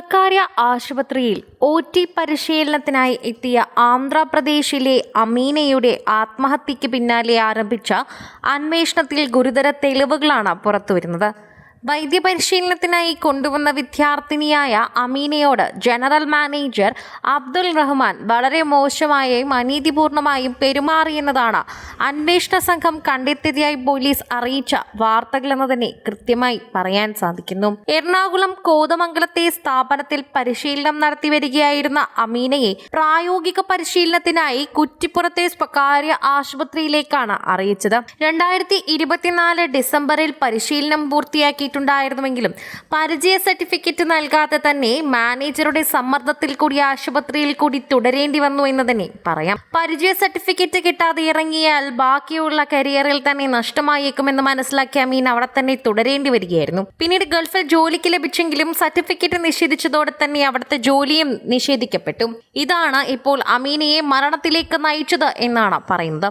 സ്വകാര്യ ആശുപത്രിയിൽ O T പരിശീലനത്തിനായി എത്തിയ ആന്ധ്രാപ്രദേശിലെ അമീനയുടെ ആത്മഹത്യയ്ക്ക് പിന്നാലെ ആരംഭിച്ച അന്വേഷണത്തിൽ ഗുരുതര തെളിവുകളാണ് പുറത്തുവരുന്നത്. വൈദ്യപരിശീലനത്തിനായി കൊണ്ടുവന്ന വിദ്യാർത്ഥിനിയായ അമീനയോട് ജനറൽ മാനേജർ അബ്ദുൽ റഹ്മാൻ വളരെ മോശമായും അനീതിപൂർണമായും പെരുമാറിയെന്നതാണ് അന്വേഷണ സംഘം കണ്ടെത്തിയതായി പോലീസ് അറിയിച്ച വാർത്തകളെന്ന് തന്നെ കൃത്യമായി പറയാൻ സാധിക്കുന്നു. എറണാകുളം കോതമംഗലത്തെ സ്ഥാപനത്തിൽ പരിശീലനം നടത്തി വരികയായിരുന്ന അമീനയെ പ്രായോഗിക പരിശീലനത്തിനായി കുറ്റിപ്പുറത്തെ സ്വകാര്യ ആശുപത്രിയിലേക്കാണ് അറിയിച്ചത്. രണ്ടായിരത്തി ഡിസംബറിൽ പരിശീലനം പൂർത്തിയാക്കിയിട്ടുണ്ടായിരുന്നുവെങ്കിലും പരിചയ സർട്ടിഫിക്കറ്റ് നൽകാതെ തന്നെ മാനേജറുടെ സമ്മർദ്ദത്തിൽ കൂടി ആശുപത്രിയിൽ കൂടി തുടരേണ്ടി വന്നു എന്ന് തന്നെ പറയാം. പരിചയ സർട്ടിഫിക്കറ്റ് കിട്ടാതെ ഇറങ്ങിയാൽ ബാക്കിയുള്ള കരിയറിൽ തന്നെ നഷ്ടമായേക്കുമെന്ന് മനസ്സിലാക്കിയ മീൻ അവിടെ തന്നെ തുടരേണ്ടി വരികയായിരുന്നു. പിന്നീട് ഗൾഫിൽ ജോലിക്ക് ലഭിച്ചെങ്കിലും സർട്ടിഫിക്കറ്റ് നിഷേധിച്ചതോടെ തന്നെ അവിടുത്തെ ജോലിയും നിഷേധിക്കപ്പെട്ടു. ഇതാണ് ഇപ്പോൾ അമീനയെ മരണത്തിലേക്ക് നയിച്ചത് എന്നാണ് പറയുന്നത്.